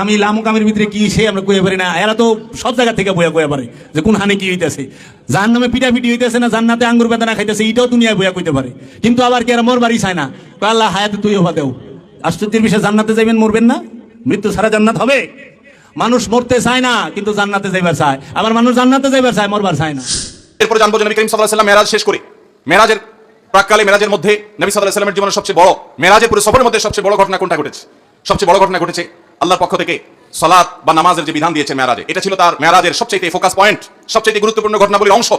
আমি লামুকামের ভিতরে কি সে আমরা কয়ে পারি না। এরা তো সব জায়গা থেকে বইয়া কয়ে পারে যে কোন হানে কি হইতেছে। যার নামে পিটাপিটি হইতেছে না, জান্নাতে আঙ্গুর বেদনা খাইতেছে, এটাও দুনিয়ায় বইয়া কইতে পারে। কিন্তু আবার কি আর মোর বাড়ি চায় না আল্লাহ, হায়াতে তুই হবা দেও আশ্চর্যের বিষয়ে, জান্নাতে যাইবেন, মরবেন না? মৃত্যু ছাড়া জান্নাত হবে? মানুষ মরতে চায় না, কিন্তু জান্নাতে যাইবার চায়। আবার মানুষ জান্নাতে যাইবার চায়, মরবার চায় না। এরপরে জানব নবী করিম সাল্লাহ সাল্লাম মেরাজ শেষ করে। মেরাজের প্রাককালে মেরাজের মধ্যে নবী সাল্লাহ সাল্লামের জীবনের সবচেয়ে বড়, মেরাজের পুরো সফরের মধ্যে সবচেয়ে বড় ঘটনা কোনটা ঘটেছে? সবচেয়ে বড় ঘটনা ঘটেছে আল্লাহর পক্ষ থেকে সালাত বা নামাজের যে বিধান দিয়েছে মেরাজে এটা ছিল তার মেরাজের সবচেয়ে ফোকাস পয়েন্ট সবচেয়ে গুরুত্বপূর্ণ ঘটনাবলীর অংশ।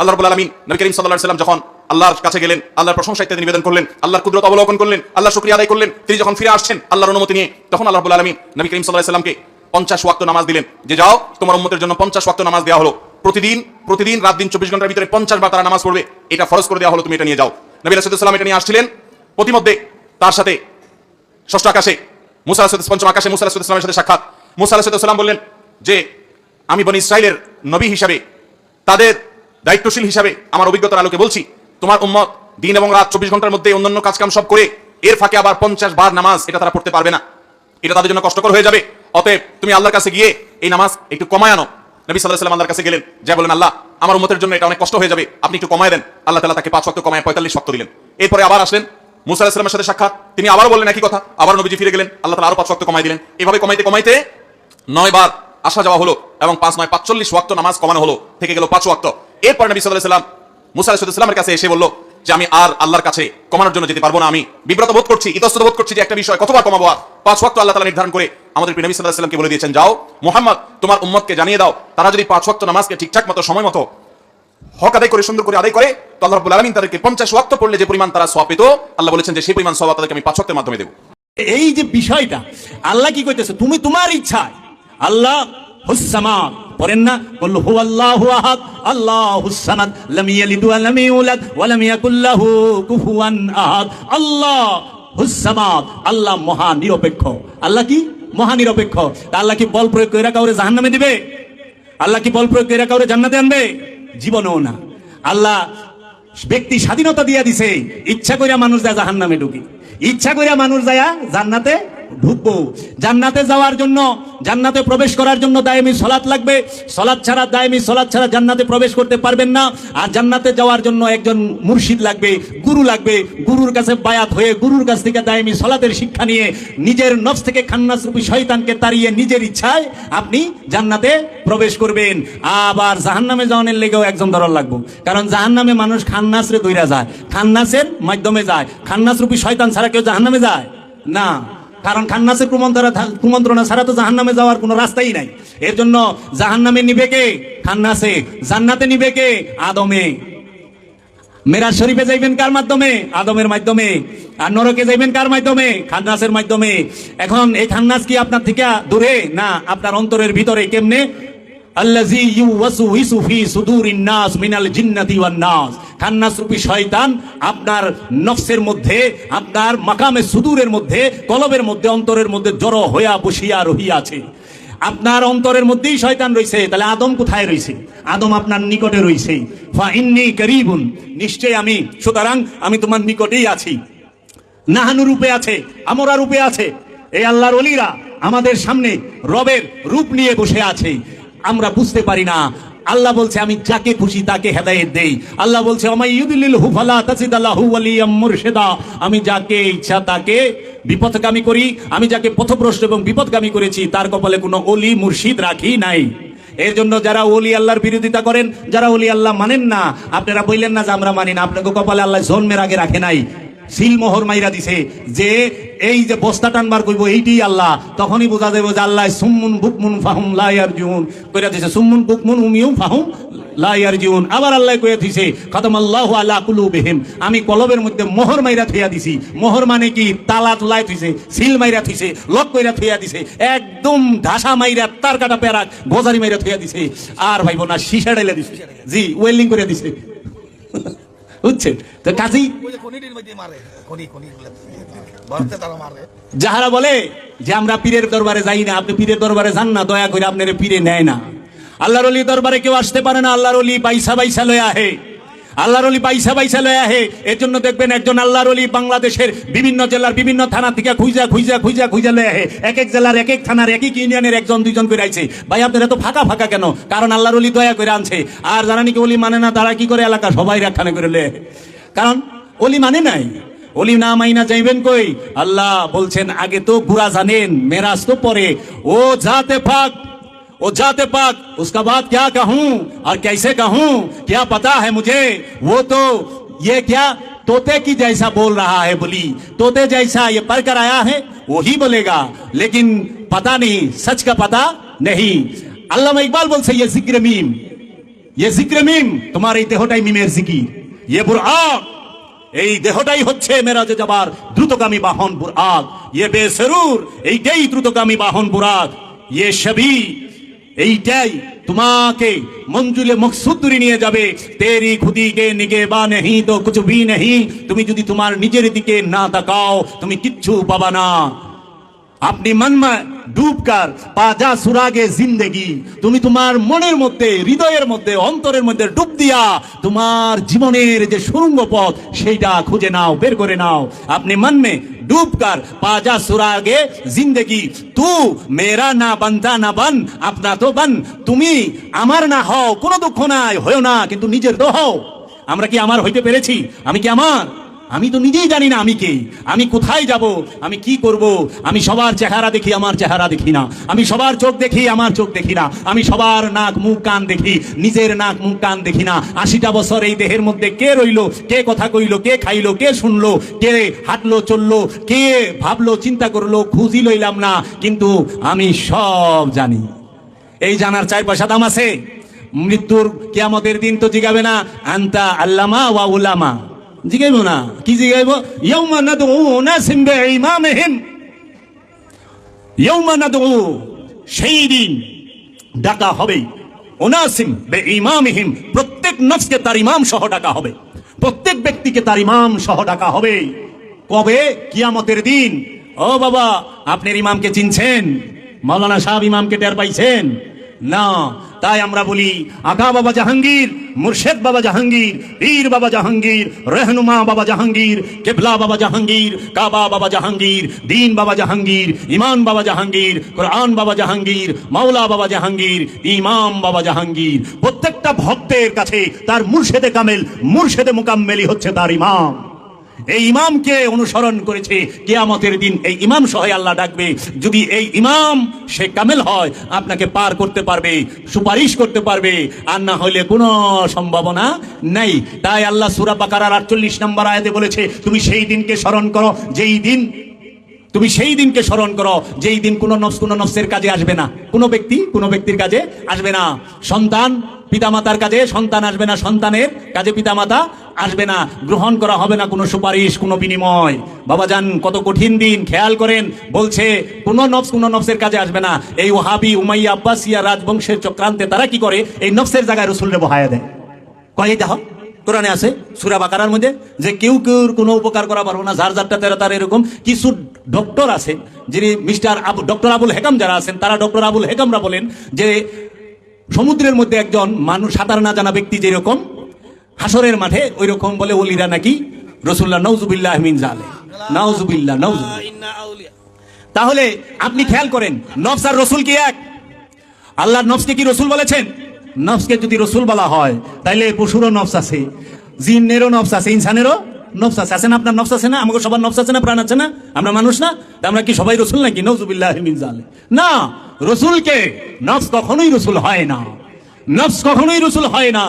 আল্লাহ রাব্বুল আলামিন নবী করিম আলাইহি সাল্লাম যখন আল্লাহর কাছে গেলেন, আল্লাহর প্রশংসা ইত্যাদি নিবেদন করলেন, আল্লাহর কুদরত অবলোকন করলেন আল্লাহ শুকরিয়া আদায় করলেন, তিনি যখন ফিরে আসছেন, আল্লাহর অনুমতি নিয়ে তখন আল্লাহ রাব্বুল আলামিন নবী করিম আলাইহি সাল্লামকে পঞ্চাশ ওয়াক্ত নামাজ দিলেন। যে যাও, তোমার উম্মতের জন্য পঞ্চাশ ওয়াক্ত নামাজ দেওয়া হলো। প্রতিদিন প্রতিদিন রাত দিন চব্বিশ ঘণ্টার ভিতরে পঞ্চাশ বার তারা নামাজ পড়বে। এটা ফরজ করে দেওয়া হলো, তুমি এটা নিয়ে যাও। নবী রাসূলুল্লাহ এটা নিয়ে আসছিলেন। প্রতিমধ্যে তার সাথে ষষ্ঠ আকাশে মুসা আলাহিস পঞ্চম আকাশে মুসা আলাহিস সাথে সাক্ষাৎ। মুসা আলাহিস বললেন যে, আমি বনি ইসরায়েলের নবী হিসাবে, তাদের দায়িত্বশীল হিসাবে আমার অভিজ্ঞতার আলোকে বলছি, তোমার উম্মত দিন এবং রাত চব্বিশ ঘণ্টার মধ্যে অন্যান্য কাজকাম সব করে, এর ফাঁকে আবার পঞ্চাশ বার নামাজ এটা তারা পড়তে পারবে না। এটা তাদের জন্য কষ্টকর হয়ে যাবে। অতএব তুমি আল্লাহর কাছে গিয়ে এই নামাজ একটু কমায় আনো। নবী সাল্লাহ আল্লাহর কাছে গেলেন, যা বলেন আল্লাহ, আমার উম্মতের জন্য এটা অনেক কষ্ট হয়ে যাবে। আপনি একটু কমায় দেন। আল্লাহ তালা তাকে পাঁচ শক্ত কমায় পঁয়তাল্লিশ শক্ত দিলেন। এরপরে আবার আসলেন মুসা আলাহিসের সাথে সাক্ষাৎ। তিনি আবার বললেন একই কথা। আবার নবীজি ফিরে গেলেন। আল্লাহ তালা আরও পাঁচ শক্ত কমাই দিলেন। এভাবে কমাইতে কমাইতে নয় বার আসা যাওয়া হলো এবং পাঁচ নয় পাঁচচল্লিশ ওয়াক্ত নামাজ কমানো হলো। থেকে গেল পাঁচ ওয়াক্ত। এরপর নবী সাল্লাহ সাল্লাম মুসা আলাহিসাল্লামের কাছে এসে বলল যে, আমি আর আল্লাহর কাছে কমানোর জন্য যেতে পারব না আমি। বিব্রত বোধ করছি, ইতস্তত বোধ করছি যে একটা বিষয় কতবার কমাবো আর। পাঁচ ওয়াক্ত আল্লাহ তালা নির্ধারণ করে আমাদের নবী সাল্লাহ সাল্লামকে বলে দিয়েছেন, যাও, মোহাম্মদ, তোমার উম্মতকে জানিয়ে দাও। তারা যদি পাঁচ ওয়াক্ত নামাজকে ঠিকঠাক মতো, সময় মতো হক আদায় করে, সুন্দর করে আদায় করে, তো আল্লাহ রাব্বুল আলামিন তাদেরকে পঞ্চাশ ওয়াক্ত পড়লে যে পরিমাণ তারা সওয়াব পেত, আল্লাহ বলেছেন যে সেই পরিমাণ সওয়াব তাদেরকে আমি পাঁচ ওয়াক্তের মাধ্যমে দেবো। এই যে বিষয়টা, আল্লাহ কি কইতেছে? তুমি তোমার ইচ্ছায়, আল্লাহ হুসামা পড়েন না? বলল হু আল্লাহু আহাদ, আল্লাহুস সামাদ, লাম ইয়ালিদ ওয়া লাম ইউলাদ ওয়া লাম ইয়াকুল লাহু কুফুয়ান আহাদ। আল্লাহ হুসামাদ আল্লাহ মহা নিরপেক্ষ আল্লাহ কি? মহা নিরপেক্ষ আল্লাহ কি বল প্রয়োগ করে কাউরে জাহান্নামে দিবে? আল্লাহ কি বল প্রয়োগ করে কাউরে জান্নাতে আনবে? জীবনেও না। আল্লাহ ব্যক্তি স্বাধীনতা দিয়া দিছে, ইচ্ছা করিয়া মানুষ যায় জাহান নামে ঢুকি। ইচ্ছা করিয়া মানুষ যায় জান্নাতে ঢুকবো। জান্নাতে যাওয়ার জন্য, জান্নাতে প্রবেশ করার জন্য দায়মি সলাৎ লাগবে। সলাৎ ছাড়া, দায়মি সলাৎ ছাড়া জান্নাতে প্রবেশ করতে পারবেন না। আর জান্নাতে যাওয়ার জন্য একজন মুর্শিদ লাগবে, গুরু লাগবে। গুরুর কাছে বায়াত হয়ে গুরুর কাছ থেকে দায়মি সলাতের শিক্ষা নিয়ে নিজের নফস থেকে খান্নাস রূপী শয়তানকে তাড়িয়ে নিজের ইচ্ছায় আপনি জান্নাতে প্রবেশ করবেন। আবার জাহান্নামে যাওয়ানের লেগেও একজন ধরার লাগবো। কারণ জাহান্নামে মানুষ খান্নাসরে দইরা যায়। খান্নাসের মাধ্যমে যায়। খান্নাস রূপী শয়তান ছাড়া কেউ জাহান্নামে যায়? না। কারণ খান্নাসের কুমন্ত্রণা কুমন্ত্রণা ছাড়া তো জাহান্নামে যাওয়ার কোনো রাস্তাই নাই। এর জন্য জাহান্নামে নিবে কে? খান্নাসে। জান্নাতে নিবে কে? আদমে। মেরাজ শরীফে যাইবেন কার মাধ্যমে? আদমের মাধ্যমে। আর নরকে যাইবেন কার মাধ্যমে? খান্নাসের মাধ্যমে। এখন এই খান্নাস কি আপনার থেকে দূরে? না, আপনার অন্তরের ভিতরে কেমনে? আল্লাজি ইউওয়াসউইসু ফি সুদুরিন নাস মিনাল জিন্নাতি ওয়ান নাস। খান্নাস রূপী শয়তান আপনার নফসের মধ্যে, আপনার মাকামে সুদূরের মধ্যে, কলবের মধ্যে, অন্তরের মধ্যে জড়ো হইয়া বসিয়া রহিয়াছে আপনার অন্তরের মধ্যেই শয়তান রইছে, তাহলে আদম কোথায় রইছে? আদম আপনার নিকটে রইছে। ফা ইন্নি করিবুন, নিশ্চয় আমি, সুতরাং আমি তোমার নিকটেই আছি। নাহানু রূপে আছে, আমরা রূপে আছে। এই আল্লাহর অলিরা আমাদের সামনে রবের রূপ নিয়ে বসে আছে। আমরা বুঝতে পারি না আল্লাহ বলছে, আমি যাকে খুশি তাকে হেদায়েত দেই। আল্লাহ বলছে আমায় ইউদুলিল হুফালা তাসিদাল্লাহু ওয়ালিয়াম মুরশিদা। আমি যাকে ইচ্ছা তাকে বিপথগামী করি, আমি যাকে পথভ্রষ্ট এবং বিপদগামী করেছি, তার কপালে কোনো অলি মুর্শিদ রাখি নাই। এর জন্য যারা ওলি আল্লাহর বিরোধিতা করেন, যারা ওলি আল্লাহ মানেন না, আপনারা বললেন না যে আমরা মানি না, আপনাকে কপালে আল্লাহ জন্মের আগে রাখে নাই। সিলমোহর মাইরা দিছে যে এই যে বস্তা টানবার কইব, এইটি আল্লাহ। তখনই বোঝা যাবে যে আল্লাহ সুম্মুন বুকমুন ফাহুম লাইয়ার জুন কইরা দিছে, সুম্মুন বুকমুন উমিউম ফাহুম লাইয়ার জীবন আবার আল্লাহ কইয়া দিছে খতম আল্লাহ আলা কুলুবিহিম। আমি কলবের মধ্যে মোহর মাইরা থইয়া দিছি। মোহর মানে কি? তালা তুলাই থইছে, সিল মাইরা থইছে, লক কইরা থইয়া দিছে। একদম ঢাসা মাইরা তার কাটা পেরাক গোজারি মাইরা থইয়া দিছে। আর ভাইবো না সীসা ডাইলা দিছে। জি, ওয়েল্ডিং করে দিছে। বুঝছেন? তো কাজেই যাহারা বলে যে আমরা পীরের দরবারে যাই না আপনি পীরের দরবারে যান না দয়া করে আপনার পীরে নেয় না। আল্লাহর অলি দরবারে কেউ আসতে পারে না আল্লাহর অলি বাইসা বাইসা লয়ে আহে। আল্লাহর অলি বাইসা বাইসা লয় আহে। এর জন্য দেখবেন একজন আল্লাহর অলি বাংলাদেশের বিভিন্ন জেলার বিভিন্ন থানা থেকে খুঁজা খুঁজা খুঁজা খুঁজা লয় আহে। এক এক জেলার এক এক থানার এক এক ইউনিয়নের একজন, দুইজন করে আইছে। ভাই, আপনারা তো ফাঁকা ফাঁকা কেন? কারণ আল্লাহর অলি দয়া করে আনছে। আর যারা নাকি অলি মানে না, তারা কি করে এলাকা সবাই রাখানে করে লয়ে কারণ অলি মানে নাই। অলি না মাইনা যাইবেন কই? আল্লাহ বলছেন, আগে তো গুরা জানেন, মেরাজ তো পরে। ও যাতে ফাঁক वो जाते पाक उसका बाद क्या कहूं और कैसे कहूं क्या पता है मुझे वो तो ये क्या तोते की जैसा बोल रहा है बोली तोते जैसा ये पढ़ कर आया है वही बोलेगा लेकिन पता नहीं सच का पता नहीं अल्लामा इकबाल बोल से ये जिक्र मीम ये জিক্রে মিম তোমার এই দেহটাই মিমের জিকির ইয়ে বুরআক এই দেহটাই হচ্ছে মেরাজে যাবার দ্রুতগামী বাহন বুরআক ইয়ে বেসরুর এইটাই দ্রুতগামী বাহন বুরাক ইয়ে শবি এইটাই তোমাকে মঞ্জুলে মকসুদুরি নিয়ে যাবে। তেরি খুদিকে নিগে বা নেহি, তো কিছু ভি নেহি। তুমি যদি তোমার নিজের দিকে না তাকাও, তুমি কিচ্ছু পাবা না। আপনি মনমা ডুবকার পাজা সুরাগে জিন্দেগি। তুমি তোমার মনের মধ্যে, হৃদয়ের মধ্যে, অন্তরের মধ্যে ডুব দিয়া তোমার জীবনের যে সুরঙ্গ পথ, সেইটা খুঁজে নাও, বের করে নাও। আপনি মন মে ডুবকার পাজা সুরাগে জিন্দেগি। তু মেরা না বান্তা না বান, আপনা তো বান। তুমি আমার না হও, কোনো দুঃখ নাই হয়েও না, কিন্তু নিজের তো হও। আমরা কি আমার হইতে পেরেছি? আমি কি আমার? আমি তো নিজেই জানি না আমি কে। আমি কোথায় যাব? আমি কি করব? আমি সবার চেহারা দেখি, আমার চেহারা দেখি না। আমি সবার চোখ দেখি, আমার চোখ দেখি না। আমি সবার নাক, মুখ, কান দেখি, নিজের নাক, মুখ, কান দেখি না। আশিটা বছর এই দেহের মধ্যে কে রইল? কে কথা কইলো? কে খাইলো? কে শুনলো? কে হাঁটলো, চলল? কে ভাবলো, চিন্তা করল? খুঁজি লইলাম না। কিন্তু আমি সব জানি। এই জানার চার পয়সা দাম আছে। মৃত্যুর কিয়ামতের দিন তো জিগাবে না। আন্তা আল্লামা ওয়া উলামা। জিগাইব না। কি জিগাইব? ইয়াউমা নাদউ উনাসিম বিইমামিহিম ইয়াউমা নাদউ সেই দিন ডাকা হবে ওনাসিম বেঈমামিহিম, প্রত্যেক নফসকে তার ইমাম সহ ডাকা হবে। প্রত্যেক ব্যক্তিকে তার ইমাম সহ ডাকা হবে। কবে? কিয়ামতের দিন। ও বাবা, আপনার ইমামকে চিনছেন? মাওলানা সাহেব ইমামকে টের পাইছেন? না তাই আমরা বলি আকা বাবা জাহাঙ্গীর মুর্শেদ বাবা জাহাঙ্গীর পীর বাবা জাহাঙ্গীর রেহনুমা বাবা জাহাঙ্গীর কেবলা বাবা জাহাঙ্গীর কাবা বাবা জাহাঙ্গীর দিন বাবা জাহাঙ্গীর ইমান বাবা জাহাঙ্গীর কোরআন বাবা জাহাঙ্গীর মাওলা বাবা জাহাঙ্গীর ইমাম বাবা জাহাঙ্গীর প্রত্যেকটা ভক্তের কাছে তার মুর্শেদে কামেল মুর্শেদে মোকাম্মেলি হচ্ছে তার ইমাম এই ইমামকে অনুসরণ করেছে। কেয়ামতের দিন এই ইমাম সহায় আল্লাহ ডাকবে। যদি এই ইমাম সে কামেল হয়, আপনাকে পার করতে পারবে, সুপারিশ করতে পারবে, আর না হলে কোনো সম্ভাবনা নাই। তাই আল্লাহ সুরা আটচল্লিশ নম্বর আয়াতে বলেছে, তুমি সেই দিনকে স্মরণ করো, যেই দিন, তুমি সেই দিনকে স্মরণ করো, যেই দিন কোনো নফস, কোনো নফসের কাজে আসবে না। কোনো ব্যক্তি, কোনো ব্যক্তির কাজে আসবে না। সন্তান পিতামাতার কাজে, সন্তান আসবে না সন্তানের কাজে পিতামাতা আসবে না, গ্রহণ করা হবে না কোনো সুপারিশ, কোনো বিনিময়। বাবা যান কত কঠিন দিন, খেয়াল করেন, বলছে, কোনো নফস, কোনো নফসের কাজে আসবে না। এই ওহাবি, উমাইয়া, আব্বাসিয়া রাজবংশের চক্রান্তে তারা কি করে? এই নফসের জায়গায় রসুলরে বহায়া দেয়। কয়ে দেখো, কোরআনে আছে, সুরা বাকারার মধ্যে, যে কেউ কেউ কোনো উপকার করা পারব না, যার যারটা তেরো তার এরকম। কিছু ডক্টর আছে, যিনি মিস্টার আবু, ডক্টর আবুল হেকাম যারা আছেন, তারা ডক্টর আবুল হেকামরা বলেন যে, সমুদ্রের মধ্যে একজন মানুষ সাঁতার না জানা ব্যক্তি যেরকম হাসরের মাঠে ওই রকম বলে ওলিরা নাকি, রসুল্লাহ নৌজুবিল্লাহ জালে নওজুবিল্লাহ নওজুবিল্লাহ তাহলে আপনি খেয়াল করেন, নফস আর রসুল কি এক? আল্লাহর নফসকে কি রসুল বলেছেন? নফসকে যদি রসুল বলা হয়, তাইলে পশুরও নফস আছে, জিনেরও নফস আছে, ইনসানেরও নফস আছে। আছে না আপনার নফস আছে না? আমাকে সবার নফস আছে না? প্রাণ আছে না? আমরা মানুষ না? আমরা কি সবাই রসুল নাকি? নজুবিল্লাহ জালে না, রসুলকে নফস কখনোই রসুল হয় না। নফস কখনোই রসুল হয় না।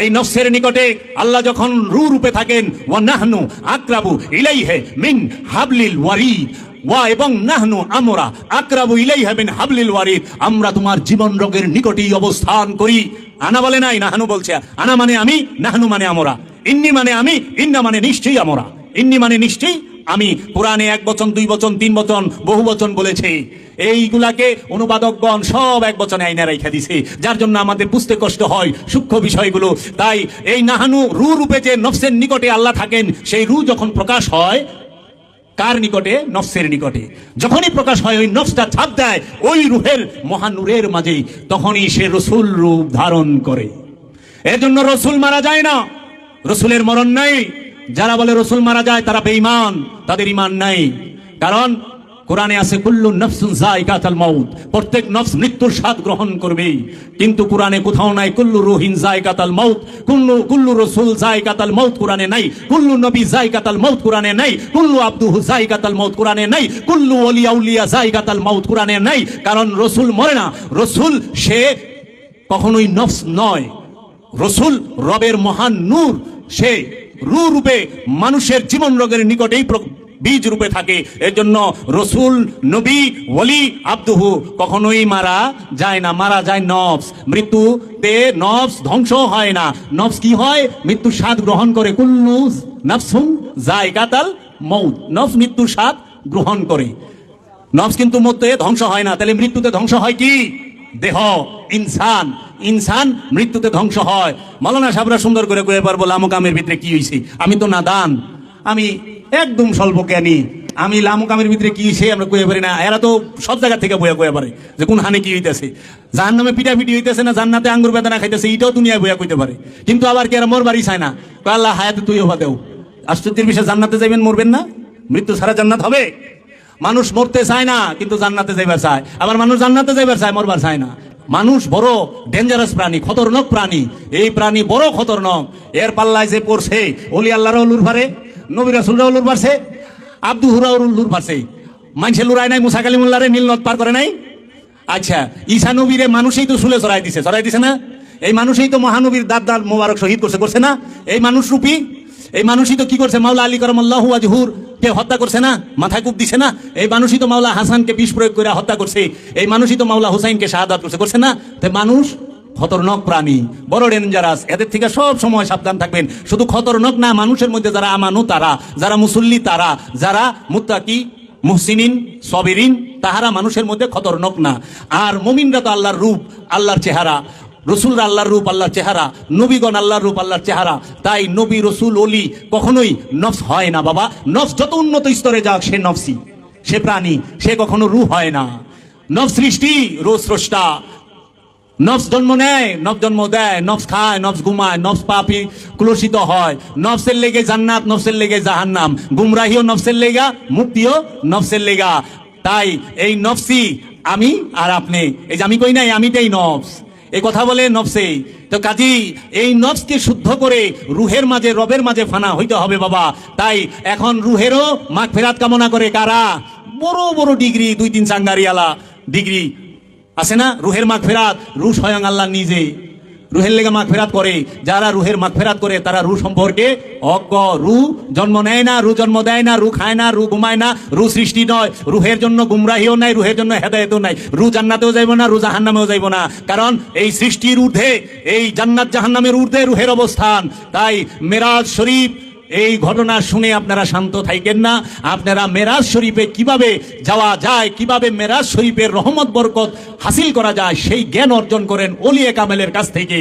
এই নফসের নিকটে আল্লাহ যখন রু রূপে থাকেন, ওয়া নাহনু আকরাবু ইলাইহে মিন হাবলিল ওয়ারিদ, ওয়া এবং নাহনু আমরা আকরাবু ইলাইহে মিন হাবলিল ওয়ারিদ, আমরা তোমার জীবন রোগের নিকটেই অবস্থান করি। আনা বলে নাই, নাহানু বলছে, আনা মানে আমি, নাহনু মানে আমরা। ইন্নি মানে আমি, ইন্না মানে নিশ্চয়ই আমরা। ইন্নি মানে নিশ্চয়ই আমি কোরআনে এক বচন, দুই বচন, তিন বচন, বহু বচন বলেছে। এইগুলাকে অনুবাদকগণ সব এক বচনে আইনা রেখে দিছে। যার জন্য আমাদের বুঝতে কষ্ট হয় সূক্ষ্ম বিষয়গুলো। তাই এই নাহানু রু রূপে যে নফসের নিকটে আল্লাহ থাকেন, সেই রু যখন প্রকাশ হয়, কার নিকটে? নফসের নিকটে। যখনই প্রকাশ হয়, ওই নফসটা ছাপ দেয়, ওই রুহের মহানুরের মাঝেই। তখনই সে রসুল রূপ ধারণ করে। এর জন্য রসুল মারা যায় না। রসুলের মরণ নাই। যারা বলে রসুল মারা যায়, তারা বেঈমান, তাদের ইমান নাই। কারণ কোরআনে আছে, কুল্লু নফসুন জায়গাতাল মাউত প্রত্যেক নফস মৃত্যুর স্বাদ গ্রহণ করবে কিন্তু কোরআনে কোথাও নাই, কুল্লু রুহিন জায়গাতাল মাউত কুল্লু কুল্লু রসুল জায়গাতাল মাউত কোরআনে নাই। কুল্লু নবী জায়গাতাল মাউত কোরআনে নাই। কুল্লু আব্দুহু জায়গাতাল মাউত কোরআনে নাই। কুল্লু ওলিয়া উলিয়া জায়গাতাল মাউত কোরআনে নাই। কারণ রসুল মরে না। রসুল, সে কখনোই নফস নয়। রসুল, রবের মহান নূর, সে রু রূপে মানুষের জীবন রোগের নিকটেই বীজ রূপে থাকে। এর জন্য রসুল, নবী, ওলি, আব্দুহু কখনোই মারা যায় না, মারা যায় নফস। মৃত্যুতে নফস ধ্বংস হয় না। নফস কি হয়? মৃত্যুর স্বাদ গ্রহণ করে। কুল্লু নফসুম যায় কাতাল মৌত নফস মৃত্যুর স্বাদ গ্রহণ করে। নফস কিন্তু মধ্যে ধ্বংস হয় না। তাহলে মৃত্যুতে ধ্বংস হয় কি? দেহ, ইনসান। ইনসান মৃত্যুতে ধ্বংস হয়। মৌলানা সাবরা সুন্দর করে কয়ে পারব, লামুকামের ভিতরে কি হয়েছে আমি তো না দান আমি একদম স্বল্প জ্ঞানী। আমি লামুকামের ভিতরে কি সে আমরা কয়ে পারি না। এরা তো সব জায়গা থেকে বইয়া কয়ে পারে যে কোন হানে কি হইতেছে। যার নামে পিটা পিটি হইতেছে না, জান্নাতে আঙ্গুর বেদনা খাইতেছে, এটাও দুনিয়ায় বইয়া কইতে পারে। কিন্তু আবার কি এরা বাড়ি চায় না? আল্লাহ হায়াতে তুই হবা দেও আশ্চর্যের বিষয়ে, জান্নাতে যাবেন মরবেন না? মৃত্যু ছাড়া জান্নাত হবে? মানুষ মরতে চায় না, কিন্তু জান্নাতে যাইবার চায়। আবার মানুষ জান্নাতে যাইবার চায়, মরবার চায় না। মানুষ বড় ডেঞ্জারাস প্রাণী, খতরনক প্রাণী। এই প্রাণী বড় খতরনক। এর পাল্লায় যে পড়ছে, অলি আল্লাহর উলুর পারে নবী রাসুলরা উলুর পারছে আব্দু হুরা উলুর পারছে মানুষে লুরাই নাই, মুসা কালিমুল্লারে নীল নদ পার করে নাই? আচ্ছা ঈশা নবীরে মানুষই তো শুলে চড়াই দিছে চড়াই দিছে না? এই মানুষই তো মহানবীর দাঁত দাঁত মোবারক শহীদ করছে করছে না? এই মানুষ রূপী? এই মানুষই তো কি করছে? মাওলা আলী করমাল্লাহু আজহুর কে হত্যা করছে না, মাথায় কূপ দিছে না, এই মানুষই তো মাওলা হাসানকে বিষ প্রয়োগ করে হত্যা করছে, এই মানুষই তো মাওলা হুসাইনকে শাহাদাত করছে করছে না তাই মানুষ খতরনক প্রাণী, বড় ডেঞ্জারাস এদের থেকে সব সময় সাবধান থাকবেন, শুধু খতরনক না, মানুষের মধ্যে যারা আমানু তারা, যারা মুসল্লি তারা, যারা মুত্তাকি, মুহসিনিন, সবিরিন, তাহারা মানুষের মধ্যে খতরনাক না, আর মুমিনরা তো আল্লাহর রূপ, আল্লাহর চেহারা রসুলরা আল্লাহর রূপ, আল্লাহর চেহারা, নবীগণ আল্লাহর রূপ, আল্লাহর চেহারা। তাই নবী, রসুল, অলি কখনোই নফস হয় না বাবা। নফস যত উন্নত স্তরে যাক, সে নফসি, সে প্রাণী, সে কখনো রূহ হয় না। নফ সৃষ্টি রো স্রষ্টা। নফস জন্ম নেয়, নফস জন্ম দেয়, নফস খায়, নফস ঘুমায়, নফস পাপি ক্লোষিত হয়। নফসের লেগে জান্নাত, নফসের লেগে জাহান্নাম। গুমরাহিও নফসের লেগা, মুক্তিও নফসের লেগা। তাই এই নফসি আমি আর আপনি। এই যে আমি কই নাই আমিটাই নফস। এই কথা বলে নফসে। তো কাজী, এই নফসকে শুদ্ধ করে রুহের মাঝে, রবের মাঝে ফানা হইতে হবে বাবা। তাই এখন রুহেরও মাঘ ফেরাত কামনা করে কারা? বড় বড় ডিগ্রি, দুই তিন চাঙ্গারিয়ালা। ডিগ্রি আছে না? রুহের মাঘ ফেরাত রু স্বয়ং আল্লাহ নিজে। রুহের লেগে মাঘ ফেরাত করে, যারা রুহের মাঘ ফেরাত করে, তারা রু সম্পর্কে অজ্ঞ, রু জন্ম নেয় না, রু জন্ম দেয় না, রু খায় না, রু ঘুমায় না, রু সৃষ্টি নয়, রুহের জন্য গুমরাহিও নাই, রুহের জন্য হেদায়তও নাই, রু জান্নাতেও যাইব না, রু জাহান্নামেও যাইব না, কারণ এই সৃষ্টির ঊর্ধ্বে, এই জান্নাত জাহান্নামের ঊর্ধ্বে রুহের অবস্থান, তাই মেরাজ শরীফ এই ঘটনা শুনে আপনারা শান্ত থাকেন না। আপনারা মেরাজ শরীফে কীভাবে যাওয়া যায়, কীভাবে মেরাজ শরীফের রহমত, বরকত হাসিল করা যায়, সেই জ্ঞান অর্জন করেন অলিয়া কামেলের কাছ থেকে